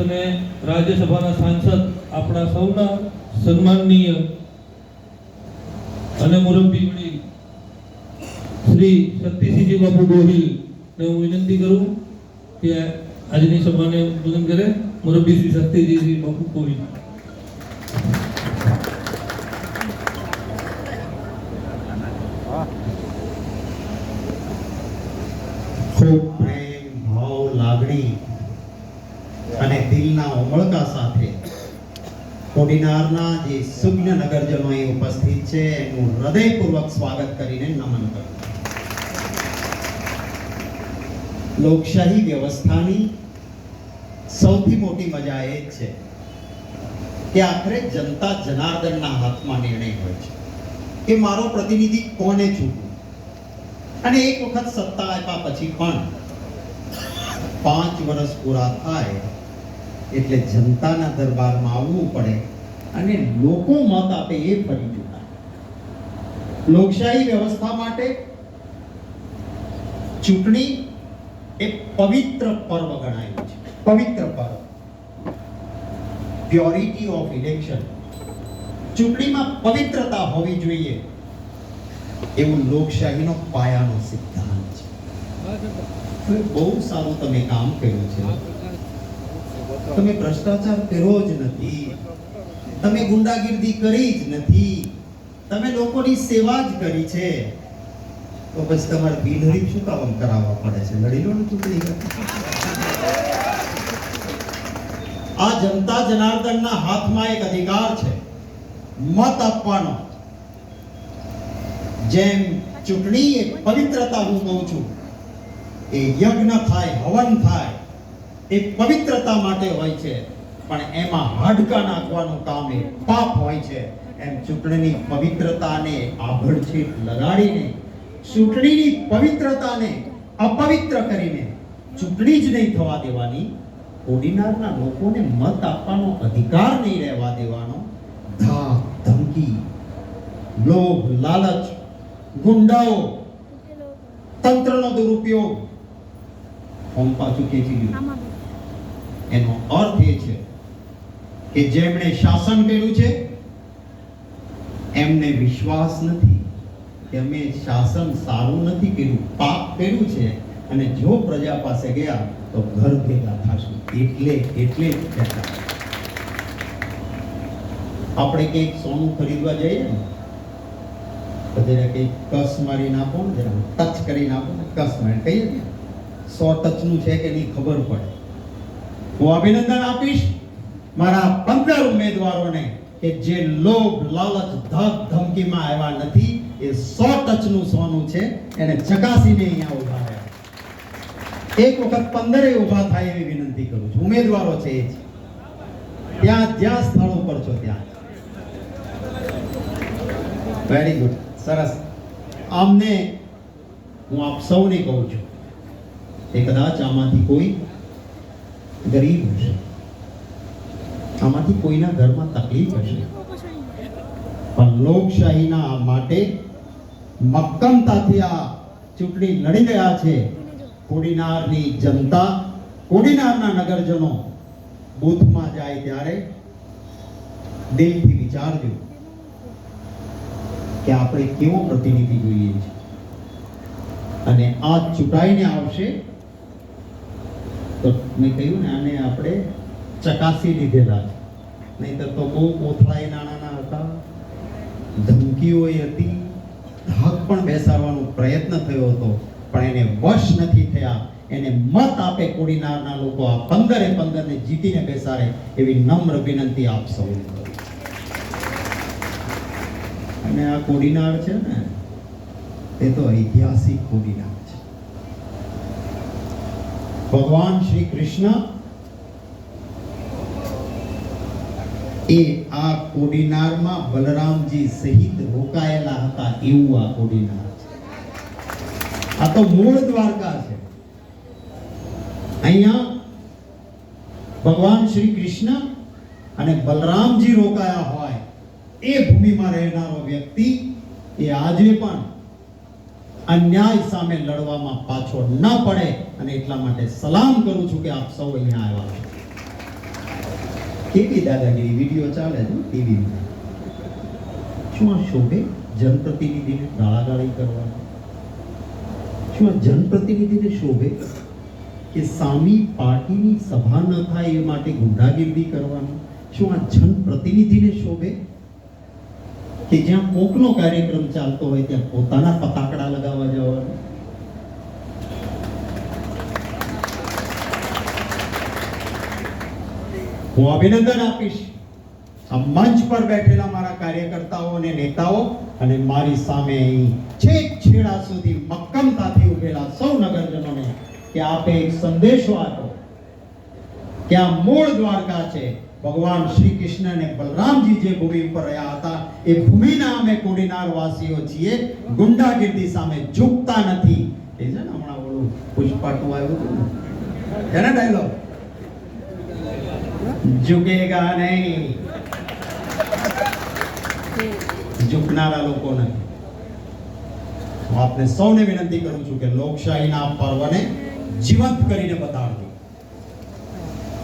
અને રાજ્યસભાના સાંસદ આપણા સૌના સન્માનનીય અને મુરબ્બી વડીલ શ્રી શક્તિસિંહજી બાપુ ગોહિલ ને હું વિનંતી કરું કે આજની સભાને ઉદ્બોધન કરે મુરબ્બી શ્રી શક્તિસિંહજી બાપુ ગોહિલ. ખૂબ પ્રેમ ભાવ લાગણી અને દિલના ઉમળકા સાથે. કોડીનારના જે સુજ્ઞ નગરજનો અહીં ઉપસ્થિત છે એનું હૃદયપૂર્વક સ્વાગત કરીને નમન કરું લોકશાહી વ્યવસ્થાની સૌથી મોટી મજા એ છે કે આખરે જનતા જનાર્દનના હાથમાં નિર્ણય હોય છે કે મારો પ્રતિનિધિ કોને ચૂંટવું અને એક વખત સત્તા આપ્યા પછી પણ પાંચ વર્ષ પૂરા થાય એટલે જનતાના દરબારમાં આવવું પડે અને લોકો મત આપે એ ફરી ચૂકાય લોકશાહી વ્યવસ્થા માટે ચૂંટણી એ પવિત્ર પર્વ ગણાયું છે. પવિત્ર પર્વ. પ્યોરિટી ઓફ ઇલેક્શન ચૂંટણીમાં પવિત્રતા હોવી જોઈએ. એવું લોકશાહીનો પાયાનો સિદ્ધાંત છે. બહુ સારું તમે કામ કર્યું છે. તમે ભ્રષ્ટાચાર કર્યો જ નથી. તમે ગુંડાગીર્દી કરી જ નથી. તમે લોકોની સેવા જ કરી છે. તો પછી તમારે બિનહરીફ શું કામ કરાવવા પડે છે? લડી લો ને ચૂંટણી આ જનતા જનાર્દનના હાથમાં એક અધિકાર છે. મત આપવાનો. જેમ ચૂંટણી એ પવિત્રતા હું કહું છું, એ યજ્ઞ થાય, હવન થાય એ પવિત્રતા માટે હોય છે. પણ એમાં હાડકા નાખવાનું કામ એ પાપ હોય છે. એમ ચૂંટણીની પવિત્રતાને આભડછીટ લગાડીને ચૂંટણીની પવિત્રતાને અપવિત્ર કરીને ચૂંટણી જ નહીં થવા દેવાની કોડીનારના લોકોને મત આપવાનો અધિકાર નહીં રહેવા દેવાનો ધાક ધમકી લોભ લાલચ ગુંડાઓ તંત્રનો દુરુપયોગ. ઓમ પાછું ખેંચી ગયું એનો અર્થ એ છે કે જેમણે શાસન કર્યું છે, એમને વિશ્વાસ નથી કે અમે શાસન સારું નથી કર્યું, પાપ કર્યું છે અને જો પ્રજા પાસે ગયા તો ઘર ભેગા થશું. એટલે એટલે આપણે કંઈક સોનું ખરીદવા જઈએ ને, તો જરા કંઈક કસ મારી નાખો ને, જરા ટચ કરી નાખો ને, કસ મારી કહીએ ને, સો ટચનું છે કે નહીં ખબર પડે. હું અભિનંદન આપીશ મારા પંદર ઉમેદવારોને કે જે લોભ, લાલચ, ધક, ધમકીમાં આવ્યા નથી, એ સો ટચનું સોનું છે, એને ચકાસીને અહીંયા ઊભા રહ્યા એક વખત પંદરે ઊભા થાય એવી વિનંતી કરું છું. ઉમેદવારો છે એ ત્યાં જ્યાં સ્થળ ઉપર છો ત્યાં. વેરી ગુડ સરસ. આમને હું આપ સૌને કહું છું. એ કદાચ આમાંથી કોઈ ગરીબ હશે. આમાંથી કોઈના ઘરમાં તકલીફ હશે. પણ લોકશાહીના માટે મક્કમતાથી આ ચૂંટણી લડી રહ્યા છે. કોડીનારની જનતા, કોડીનારના નગરજનો બૂથમાં જાય ત્યારે દિલથી વિચારજો કે આપણે કેવો પ્રતિનિધિ જોઈએ છે. અને આ ચૂંટાઈને આવશે તો મેં કહ્યું ને, આને આપણે ચકાસી લીધેલા નહીંતર તો બહુ કોથળાઈ નાણાના હતા ધમકીઓ હતી ધાક પણ બેસાડવાનો પ્રયત્ન થયો હતો, પણ એને વશ નથી થયા. એને મત આપે કોડીનારના લોકો, આ પંદરે પંદરને જીતીને બેસાડે એવી નમ્ર વિનંતી આપ સૌને અને આ કોડીનાર છે ને એ તો ઐતિહાસિક કોડીનાર ભગવાન શ્રી કૃષ્ણ એ આ કોડીનારમાં બલરામજી સહિત રોકાયેલા હતા એવું આ કોડીનાર આ તો મૂળ દ્વારકા છે. અહીંયા ભગવાન શ્રી કૃષ્ણ અને બલરામજી રોકાયા હોય એ ભૂમિમાં રહેનારો વ્યક્તિ એ આજે પણ અન્યાય સામે લડવામાં પાછો ન પડે અને એટલા માટે સલામ કરું છું કે આપ સૌ અહીંયા આવ્યા કેવી દાદાગીરી? વીડિયો ચાલે છે ટીવીમાં? શું આ શોભે? જનપ્રતિનિધિને ગાળાગાળી કરવાની? શું જનપ્રતિનિધિને શોભે કે સામી પાર્ટીની સભા ન થાય એ માટે ગુંડાગીરી કરવાની? શું આ જનપ્રતિનિધિને શોભે કે જ્યાં કોકનો કાર્યક્રમ ચાલતો હોય ત્યાં પોતાના પતાકડા લગાવવા હું અભિનંદન આપીશ. આ મંચ પર બેઠેલા મારા કાર્યકર્તાઓ અને નેતાઓ અને મારી સામે છેક છેડા સુધી મક્કમતાથી ઉભેલા સૌ નગરજનોને કે આપે એક સંદેશો આપ્યો કે આ મૂળ દ્વારકા છે. ભગવાન શ્રી કૃષ્ણ અને બલરામજી જે ભૂમિ ઉપર રહ્યા હતા એ ભૂમિના અમે કોડીનાર વાસીઓ છીએ. ગુંડાગીર્દી સામે ઝૂકતા નથી. એ છે ને હમણાં ઓલું પુષ્પાટું આવ્યું હતું ને? છે ને ડાયલોગ ઝુકેગા નહીં. ઝૂકનારા લોકો નથી હું આપને સૌને વિનંતી કરું છું કે લોકશાહીના પર્વને જીવંત કરીને બતાડજો.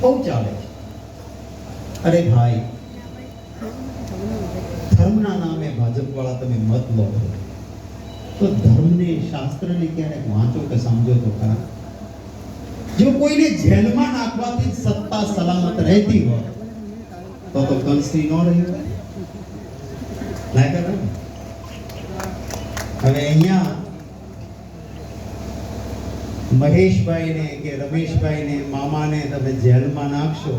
બહુ ચાલે છે. અરે ભાઈ ધર્મના નામે ભાજપવાળા તમે મત લો. તો ધર્મને શાસ્ત્રને ક્યારેક વાંચો કે સમજો તો ખરા? જો કોઈને જેલમાં નાખવાથી સત્તા સલામત રહેતી હોય, તો તો કંસની ન રહી હોય? હવે અહીંયા મહેશભાઈને કે રમેશભાઈને, મામાને તમે જેલમાં નાખશો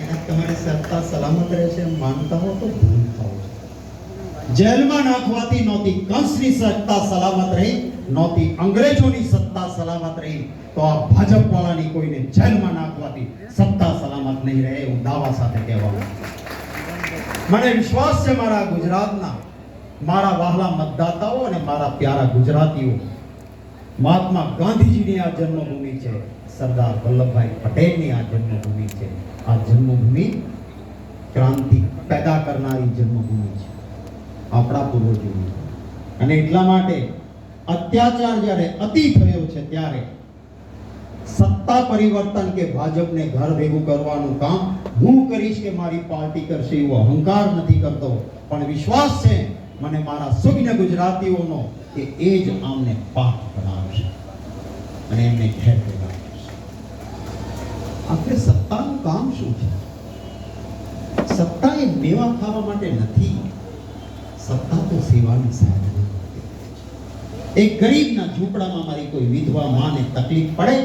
એના તમારી સત્તા સલામત રહેશે માનતા હો તો ભૂલ થાવ જેલમાં નાખવાથી નહોતી કંસની સત્તા સલામત રહી, નહોતી અંગ્રેજોની સત્તા સલામત રહી, તો આ ભાજપ વાળાની કોઈને જેલમાં નાખવાથી સત્તા સલામત નહીં રહે એવું દાવા સાથે કહેવા મને વિશ્વાસ છે મારા ગુજરાતના, મારા વહાલા મતદાતાઓ અને મારા પ્યારા ગુજરાતીઓ. મહાત્મા ગાંધીજીની આ જન્મભૂમિ છે, સરદાર વલ્લભભાઈ પટેલની આ જન્મભૂમિ છે. આ જન્મભૂમિ ક્રાંતિ પેદા કરનારી જન્મભૂમિ છે. આપણા પૂર્વજોની. અને એટલા માટે અત્યાચાર જ્યારે અતિ થયો છે ત્યારે સત્તા પરિવર્તન કે ભાજપને ઘર ભેગું કરવાનું કામ હું કરીશ કે મારી પાર્ટી કરશે એવો અહંકાર નથી કરતો. પણ વિશ્વાસ છે મને મારા સુજ્ઞ ગુજરાતીઓનો કે એ જ આમને પાક કરાવશે અને એમને ઘેર ભેગા કરશે સત્તાનું કામ શું છે? સત્તા એ મેવા ખાવા માટે નથી. સત્તા તો સેવાની સાધન એક ગરીબના ઝૂંપડામાં મારી કોઈ વિધવા માને તકલીફ પડે,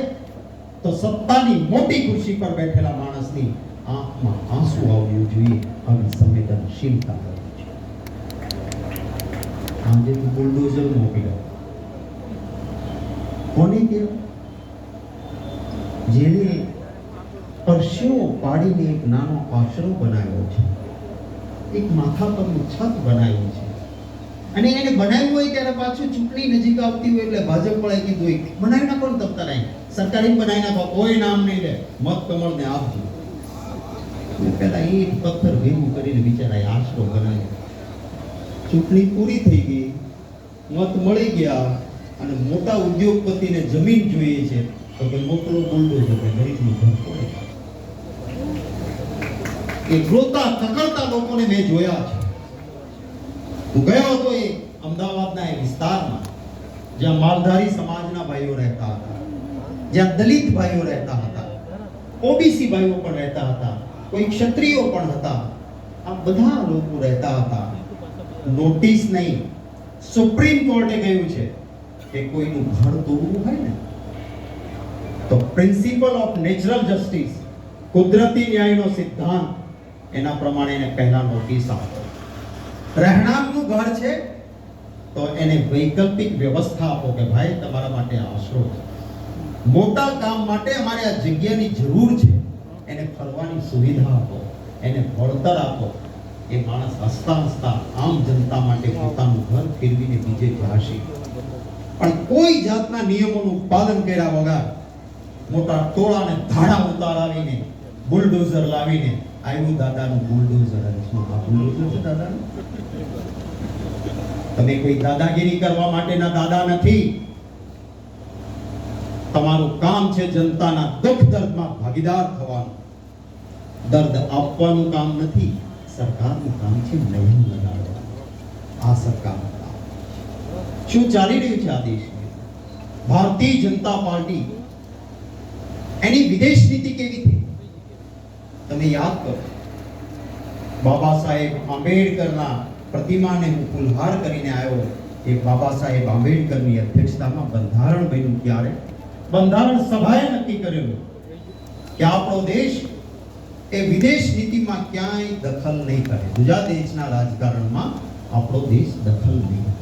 તો સત્તાની મોટી ખુરશી પર બેઠેલા માણસની આંખમાં આંસુ આવવું જોઈએ. અને સંવેદનશીલતા હોવી જોઈએ. આજે તો બુલડોઝર મોકલ્યો કોને કહેવાય? જેને પરસેવો પાડીને એક નાનો આશરો બનાવ્યો છે. એક માથા પરનું છત બનાવ્યું છે. અને એને બનાવ્યું હોય ત્યારે પાછું ચૂંટણી નજીક આવતી હોય એટલે ભાજપ વાળાએ કીધું હોય બનાવી નાખો ને તમતા નહીં. સરકારી બનાવી નાખો, કોઈ નામ નહીં લે. મત કમળને આપજો. પેલા ઈંટ, પથ્થર ભેગું કરીને બિચારાએ આશરો બનાવ્યો. ચૂંટણી પૂરી થઈ ગઈ. મત મળી ગયા અને મોટા ઉદ્યોગપતિને જમીન જોઈએ છે. તો કે મોકલો બુલડોઝર કે ગરીબનું ઘર પડે એ રોતા કકળતા લોકોને મેં જોયા છે. હું ગયો હતો એ અમદાવાદના એ વિસ્તારમાં, જ્યાં માલધારી સમાજના ભાઈઓ રહેતા હતા, જ્યાં દલિત ભાઈઓ રહેતા હતા, ઓબીસી ભાઈઓ પણ રહેતા હતા, કોઈ ક્ષત્રિયો પણ હતા. આ બધા લોકો રહેતા હતા. નોટિસ નહીં. સુપ્રીમ કોર્ટે કહ્યું છે કે કોઈનું ઘર તોડવું હોય ને, તો પ્રિન્સિપલ ઓફ નેચરલ જસ્ટિસ કુદરતી ન્યાયનો સિદ્ધાંત એના પ્રમાણે એને પહેલા નોટિસ આપો રહેણાંકનું ઘર છે, તો એને વૈકલ્પિક વ્યવસ્થા આપો કે ભાઈ તમારા માટે આશરો છે. મોટા કામ માટે અમારે આ જગ્યાની જરૂર છે. એને ફરવાની સુવિધા આપો, એને વળતર આપો. એ માણસ હસતા હસતા આમ જનતા માટે પોતાનું ઘર ફેરવીને બીજે જશે પણ કોઈ જાતના નિયમોનું પાલન કર્યા વગર મોટા ટોળાને ધાડા ઉતારાવીને, બુલડોઝર લાવીને આવ્યું દાદાનું બુલડોઝર શું આ બુલડોઝર છે દાદાનું? તમે કોઈ દાદાગીરી કરવા માટેના દાદા નથી. તમારું કામ છે જનતાના દુઃખ દર્દમાં ભાગીદાર થવાનું. દર્દ આપવાનું કામ નથી, સરકારનું કામ છે નયન લગાડવાનું. આ સરકારનું શું ચાલી રહ્યું છે આ દેશમાં? ભારતીય જનતા પાર્ટી એની વિદેશ નીતિ કેવી થઈ તમે યાદ કરો. બાબા સાહેબ આંબેડકરના પ્રતિમાને હું ફુલહાર કરીને આવ્યો. એ બાબા સાહેબ આંબેડકરની અધ્યક્ષતામાં બંધારણ બન્યું ત્યારે. બંધારણ સભાએ નક્કી કર્યું કે આપણો દેશ એ વિદેશ નીતિમાં ક્યાંય દખલ નહીં કરે. બીજા દેશના રાજકારણમાં આપણો દેશ દખલ નહીં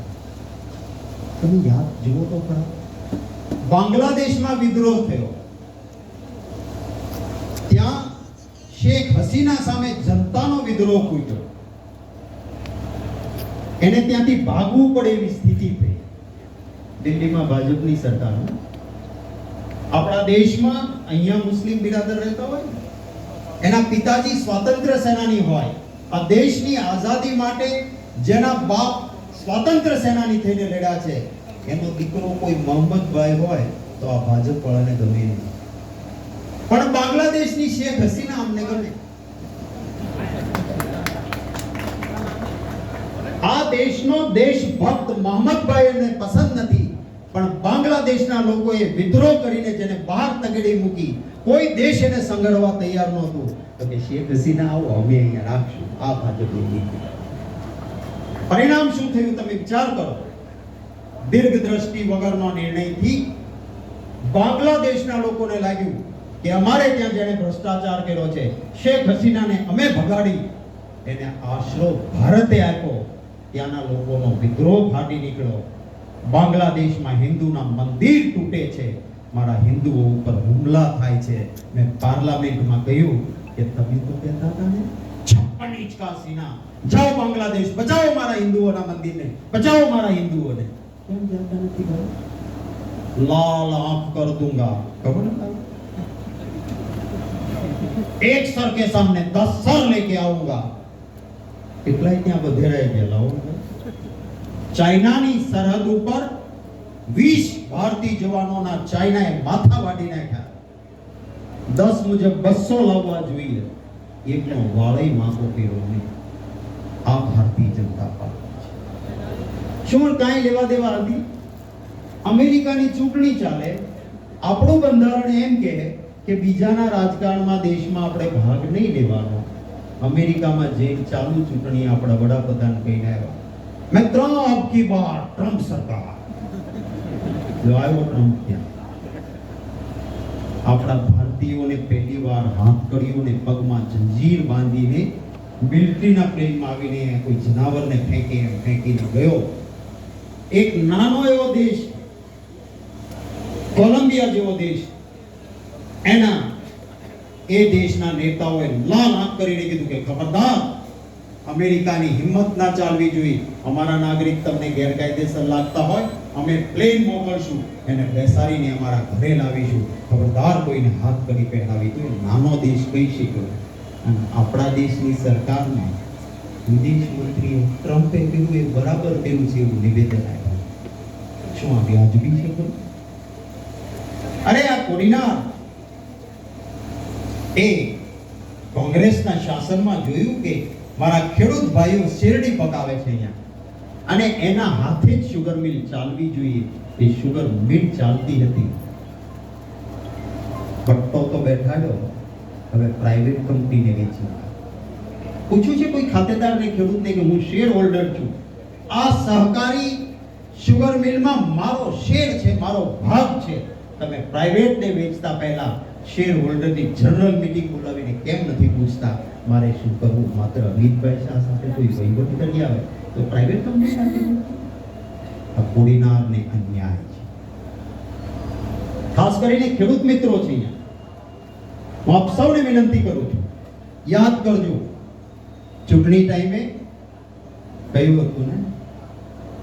તમે યાદ જુઓ તો ખરા. બાંગ્લાદેશમાં વિદ્રોહ થયો ત્યાં શેખ હસીના સામે જનતાનો વિદ્રોહ કૂટ્યો એને ત્યાંથી ભાગવું પડે એવી સ્થિતિ થઈ. દિલ્હીમાં ભાજપની સરકાર આપણા દેશમાં અહીંયા મુસ્લિમ બિરાદર રહેતા હોય એના પિતાજી સ્વાતંત્ર્ય સેનાની હોય, આ દેશની આઝાદી માટે જેના બાપ સ્વાતંત્ર્ય સેનાની થઈને લડ્યા છે, એનો દીકરો કોઈ મોહમ્મદભાઈ હોય તો આ ભાજપ વાળાને ગમે નહીં. પણ બાંગ્લાદેશની શેખ હસીના અમને ગમે. આ દેશનો દેશભક્ત મોહમ્મદભાઈ એમને પસંદ નથી, પણ બાંગ્લાદેશના લોકોએ વિદ્રોહ કરીને જેને બહાર તગડી મૂકી, કોઈ દેશ એને સંગળવા તૈયાર નહોતું. તો કે શેખ હસીના આવો, અમે અહીંયા રાખશું. આ ભાજપની નીતિ. પરિણામ શું થયું તમે વિચાર કરો. દીર્ઘ દ્રષ્ટિ વગરનો નિર્ણયથી બાંગ્લાદેશના લોકોને લાગ્યું કે અમારે ત્યાં જેણે ભ્રષ્ટાચાર કર્યો છે, શેખ હસીનાને અમે ભગાડી. એને આશરો ભારતે આપ્યો. ત્યાંના લોકોનો વિદ્રોહ ફાટી નીકળ્યો. બાંગ્લાદેશમાં હિન્દુના મંદિર તૂટે છે. મારા હિન્દુઓ ઉપર હુમલા થાય છે. મેં પાર્લામેન્ટમાં કહ્યું કે તમે તો કહેતા હતા ને છપ્પન ઇંચકા સીના. જાઓ બાંગ્લાદેશ, બચાવો મારા હિન્દુઓના મંદિરને. બચાવો મારા હિન્દુઓને. કેમ જાતા નથી લાલ આંખ કર દૂંગા. ખબર નથી एक सर के सामने दस सर लेके आऊंगा એટલાય ત્યાં બધેરાઈ ગયેલા હો. ચાઇનાની સરહદ ઉપર 20 ભારતીય જવાનોના ચાઇનાએ માથા વાડી નાખ્યા દસ મુજબ બસો લાવવા જોઈએ એકનો વાળઈ માગો કર્યો નહીં આ ભારતીય જનતા પાર્ટી છે. શું કાંઈ લેવા દેવા હતી અમેરિકાની ચૂંટણી ચાલે આપણું બંધારણ એમ કહે કે બીજાના રાજકારણમાં દેશમાં આપણે ભાગ નહીં લેવાનો. અમેરિકામાં જઈને ચાલુ ચૂંટણી આપણા વડાપ્રધાન કહીને આવ્યા. મેં ત્રણ અબકી બાર ટ્રમ્પ સરકાર. જો આવ્યો ટ્રમ્પ ત્યાં. આપણા ભારતીયોને પહેલી વાર હાથકડીઓને પગમાં જંજીર બાંધીને મિલિટરીના પ્લેનમાં આવીને કોઈ જનાવરને ફેંકી એમ ફેંકીને ગયો. એક નાનો એવો દેશ, કોલંબિયા જેવો દેશ એના એ દેશના નેતાઓએ લાલ આંખ કરીને કીધું કે, ખબરદાર, અમેરિકાની હિંમત ના ચાલવી જોઈએ. અમારા નાગરિક તમને ગેરકાયદેસર લાગતા હોય, અમે પ્લેન મોકલશું. એને બેસાડીને અમારા ઘરે લાવીશું. ખબરદાર, કોઈને હાથ કરી પહેરાવી તો નાનો દેશ કહી શક્યો અને આપણા દેશની સરકારને વિદેશ મંત્રી ટ્રમ્પે કહ્યું એ બરાબર કર્યું છે એવું નિવેદન આપ્યું. શું આ વ્યાજબી છે અરે આ કોડીનાર એ કોંગ્રેસના શાસનમાં જોયું કે મારા ખેડૂત ભાઈઓ શેરડી પકાવે છે અહીંયા. અને એના હાથે જ શુગર મિલ ચાલવી જોઈએ. એ શુગર મિલ ચાલતી હતી. પટ્ટો તો બેઠાડ્યો હવે પ્રાઇવેટ કંપનીને વેચી પૂછ્યું છે કોઈ ખાતેદારને, ખેડૂતને કે હું શેર હોલ્ડર છું? આ સહકારી શુગર મિલમાં મારો શેર છે, મારો ભાગ છે. તમે પ્રાઇવેટને વેચતા પહેલા શેર હોલ્ડરની જનરલ મીટિંગ બોલાવીને કેમ નથી પૂછતા મારે શું કરવું માત્ર અમિતભાઈ શાહ સાથે કોઈ વહીવટ કરી આવે તો પ્રાઇવેટ કંપની સાથે આ કોડીનારને અન્યાય છે ખાસ કરીને ખેડૂત મિત્રો છે અહીંયા હું આપ સૌને વિનંતી કરું છું યાદ કરજો ચૂંટણી ટાઈમે કહ્યું હતું ને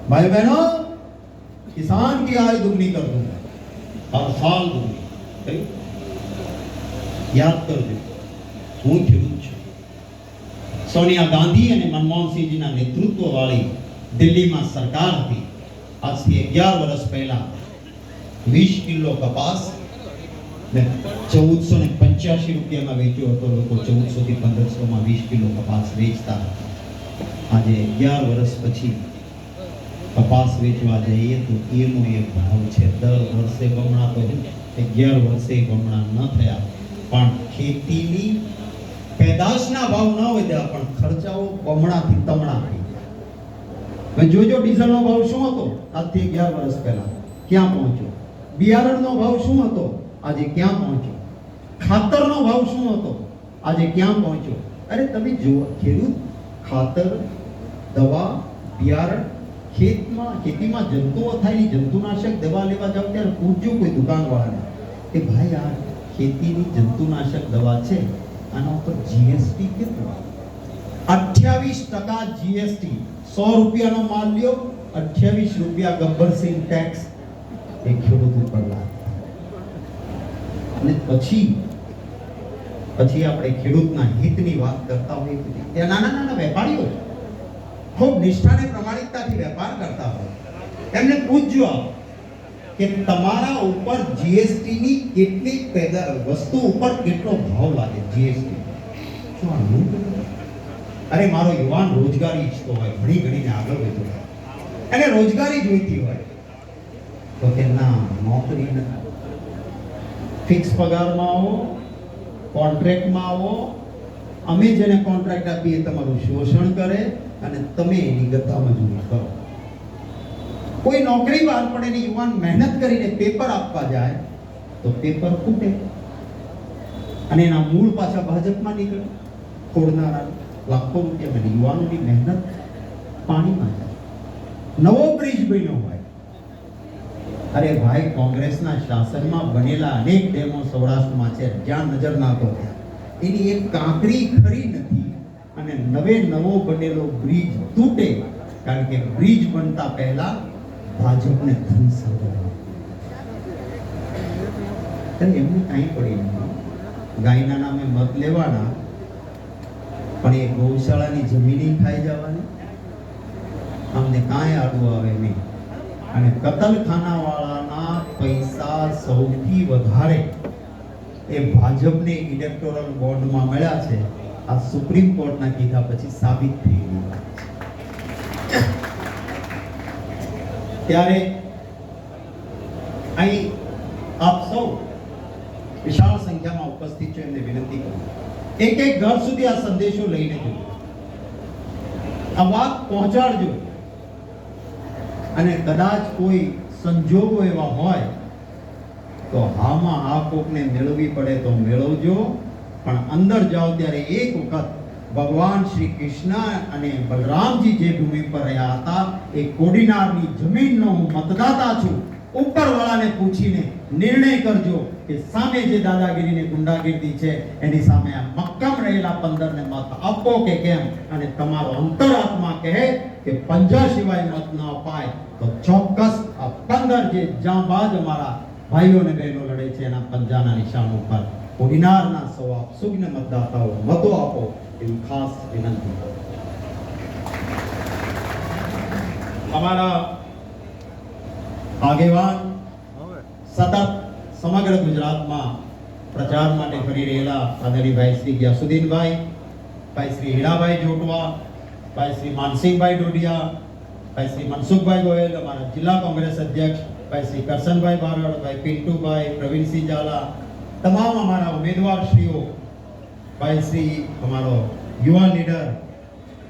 ભાઈ બહેનો किसान की आय दुगनी कर दूंगा हर साल दूंगी કહ્યું? યાદ કરજો. હું ખેડૂત છું. સોનિયા ગાંધી અને મનમોહનસિંહજીના નેતૃત્વવાળી દિલ્હીમાં સરકાર હતી. આજથી અગિયાર વર્ષ પહેલા વીસ કિલો કપાસ ચૌદસો ને પંચ્યાસી રૂપિયામાં વેચ્યો હતો. લોકો ચૌદસો થી પંદરસોમાં વીસ કિલો કપાસ વેચતા આજે અગિયાર વર્ષ પછી કપાસ વેચવા જઈએ તો એનો એક ભાવ છે. દર વર્ષે બમણા તો અગિયાર વર્ષે બમણા ન થયા. પણ ખેતીની પેદાશના ભાવ ન વધ્યા, પણ ખર્ચાઓ બમણાથી તમણા થઈ ગયા. જોજો, ડીઝલનો ભાવ શું હતો? આજથી અગિયાર વર્ષ પહેલા. ક્યાં પહોંચ્યો? બિયારણનો ભાવ શું હતો? આજે ક્યાં પહોંચ્યો? ખાતરનો ભાવ શું હતો? આજે ક્યાં પહોંચ્યો? અરે, તમે જુઓ, ખેડૂત ખાતર, દવા, બિયારણ ખેતમાં, ખેતીમાં જંતુઓ થાય, જંતુનાશક દવા લેવા જાવ, ત્યારે પૂછજો કોઈ દુકાનવાળાને કે, ભાઈ, આ ખેતીની જંતુનાશક દવા છે, આના ઉપર જીએસટી કેટલો અઠ્યાવીસ ટકા જીએસટી સો રૂપિયાનો માલ લ્યો, અઠ્યાવીસ રૂપિયા ગબ્બરસિંહ ટેક્સ એ ખેડૂત ઉપર લાગે અને પછી પછી આપણે ખેડૂતના હિતની વાત કરતા હોઈએ ત્યાં નાના નાના વેપારીઓ. ખૂબ નિષ્ઠાને પ્રમાણિકતાથી વેપાર કરતા હોય. એમને પૂછજો આપ. કે તમારા ઉપર જીએસટી ની કેટલી પેદા, વસ્તુ ઉપર કેટલો ભાવ લાગે જીએસટી શું આ અરે, મારો યુવાન રોજગારી ઈચ્છતો હોય, ભણી ગણીને આગળ વધતો હોય. એને રોજગારી જોઈતી હોય, તો કે ના નોકરી ફિક્સ પગારમાં આવો કોન્ટ્રાક્ટમાં આવો, અમે જેને કોન્ટ્રાક્ટ આપીએ, તમારું શોષણ કરે અને તમે એની ગતામાં મજૂરી કરો. કોઈ નોકરી બહાર પડે ને યુવાન મહેનત કરીને પેપર આપવા જાય, તો પેપર ફૂટે અને એના મૂળ પાછા ભાજપમાં નીકળે. ખોડનારા લાખો રૂપિયા અને યુવાનોની મહેનત પાણીમાં જાય. નવો બ્રિજ બન્યો હોય. અરે ભાઈ, કોંગ્રેસના શાસનમાં બનેલા અનેક ડેમો સૌરાષ્ટ્રમાં છે. જ્યાં નજર નાખો. ત્યાં એની એક કાંકરી ખરી નથી. અને નવે નવો બનેલો બ્રિજ તૂટે. કારણ કે બ્રિજ બનતા પહેલા ભાજપને ધન સંગ્રહ એમને કાંઈ પડી નથી. ગાયના નામે મત લેવાના, પણ એ ગૌશાળાની જમીન ખાઈ જવાની. અમને કાંઈ આડું આવે નહીં. અને કતલખાનાવાળાના પૈસા સૌથી વધારે એ ભાજપને ઇલેક્ટોરલ બોર્ડમાં મળ્યા છે. આ સુપ્રીમ કોર્ટના કીધા પછી સાબિત થઈ ગયું. ત્યારે અહીં આપ સૌ વિશાળ સંખ્યામાં ઉપસ્થિત છો, એમને વિનંતી કરું એક એક ઘર સુધી આ સંદેશો લઈને જજો. આ વાત પહોંચાડજો. અને કદાચ કોઈ સંજોગો એવા હોય, તો હામાં આ કોકને મેળવવી પડે તો મેળવજો. પણ અંદર જાઓ ત્યારે એક વખત ભગવાન શ્રી કૃષ્ણ અને બલરામજી જે ભૂમિ પર રહ્યા હતા, એ કોડીનારની જમીનનો હું મતદાતા છું. ઉપરવાળાને પૂછીને નિર્ણય કરજો કે સામે જે દાદાગીરી ને ગુંડાગીરી છે, એની સામે આ મક્કમ રહેલા પંદરને મત આપો કે કેમ? અને તમારો અંતરાત્મા કહે કે પંજા સિવાય મત ન અપાય. તો ચોક્કસ આ પંદર જે જાંબાજ અમારા ભાઈઓ અને બહેનો લડે છે એના પંજાના નિશાન ઉપર. કોડીનારના સૌ આપ સુજ્ઞ મતદાતાઓ મતો આપો. એવી ખાસ વિનંતી અમારા આગેવાન સતત સમગ્ર ગુજરાતમાં પ્રચાર માટે ફરી રહેલા આદરણીભાઈ શ્રી ગ્યાસુદ્દીનભાઈ, ભાઈ શ્રી હીરાભાઈ જોટવા, ભાઈ શ્રી માનસિંહભાઈ ડોડિયા, ભાઈ શ્રી મનસુખભાઈ ગોયલ, અમારા જિલ્લા કોંગ્રેસ અધ્યક્ષ, ભાઈ શ્રી કરશનભાઈ બારડ, ભાઈ પિન્ટુભાઈ, પ્રવીણસિંહ ઝાલા, તમામ અમારા ઉમેદવારશ્રીઓ ભાઈ શ્રી અમારો યુવા લીડર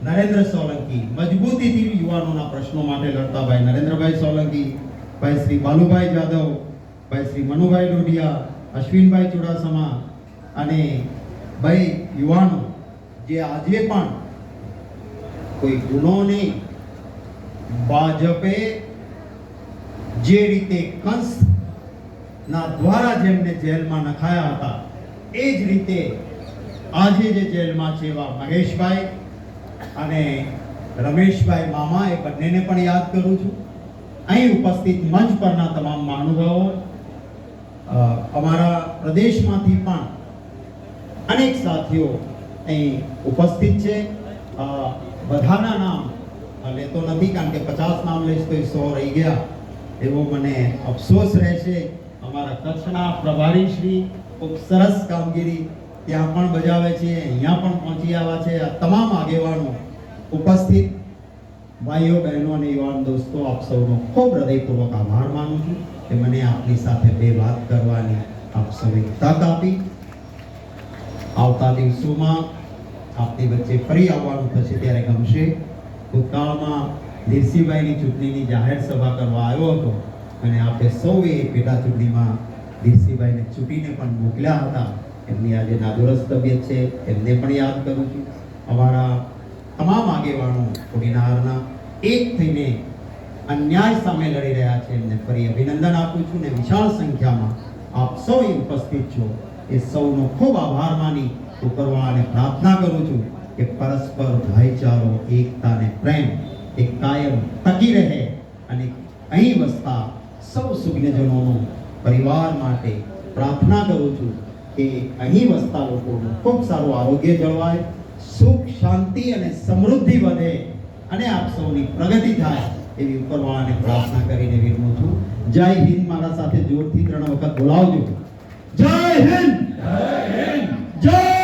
નરેન્દ્ર સોલંકી મજબૂતીથી યુવાનોના પ્રશ્નો માટે લડતા ભાઈ નરેન્દ્રભાઈ સોલંકી, ભાઈ શ્રી બાલુભાઈ જાદવ, ભાઈ શ્રી મનુભાઈ ડોડિયા અશ્વિનભાઈ ચુડાસમા અને ભાઈ યુવાનો, જે આજે પણ કોઈ ગુનો નહીં, ભાજપે જે રીતે કંસ ના દ્વારા જેમને જેલમાં નખાયા હતા, એ જ રીતે આજે જે જેલમાં છે એવા મહેશભાઈ અને રમેશભાઈ મામા, એ બંનેને પણ યાદ કરું છું. અહીં ઉપસ્થિત મંચ પરના તમામ મહાનુભાવો અમારા પ્રદેશમાંથી પણ અનેક સાથીઓ અહીં ઉપસ્થિત છે. બધાના નામ લેતો નથી, કારણ કે પચાસ નામ લઈશ તો એ સો રહી ગયા. એવો મને અફસોસ રહેશે. અમારા કચ્છના પ્રભારી શ્રી ખૂબ સરસ કામગીરી ત્યાં પણ બજાવે છે, અહીંયા પણ પહોંચી આવ્યા છે. આ તમામ આગેવાનો ઉપસ્થિત. ભાઈઓ, બહેનો અને યુવાન દોસ્તો, આપ સૌનો ખૂબ હૃદયપૂર્વક આભાર માનું છું કે મને આપની સાથે બે વાત કરવાની આપ સૌએ તક આપી. આવતા દિવસોમાં આપની વચ્ચે ફરી આવવાનું થશે ત્યારે ગમશે. ભૂતકાળમાં દેવસીભાઈની ચૂંટણીની જાહેર સભા કરવા આવ્યો હતો અને આપણે સૌએ પેટા ચૂંટણીમાં દેવસીભાઈને ચૂંટીને પણ મોકલ્યા હતા. એમની આજે નાદુરસ્ત તબિયત છે. એમને પણ યાદ કરું છું. અમારા તમામ આગેવાનો કોડીનારના એક થઈને અન્યાય સામે લડી રહ્યા છે. એમને ફરી અભિનંદન આપું છું ને વિશાળ સંખ્યામાં આપ સૌ ઉપસ્થિત છો. એ સૌનો ખૂબ આભાર માની ઉપરવાળાને પ્રાર્થના કરું છું કે પરસ્પર ભાઈચારો, એકતા ને પ્રેમ એ કાયમ ટકી રહે અને અહીં વસતા સૌ સુજ્ઞજનોનો પરિવાર માટે પ્રાર્થના કરું છું. કે અહીં વસતા લોકોનું ખૂબ સારું આરોગ્ય જળવાય, સુખ, શાંતિ અને સમૃદ્ધિ વધે અને આપ સૌની પ્રગતિ થાય એવી ઉપરવાળાને પ્રાર્થના કરીને વિરમું છું. જય હિન્દ મારા સાથે જોરથી ત્રણ વખત બોલાવજો. જય હિન્દ! જય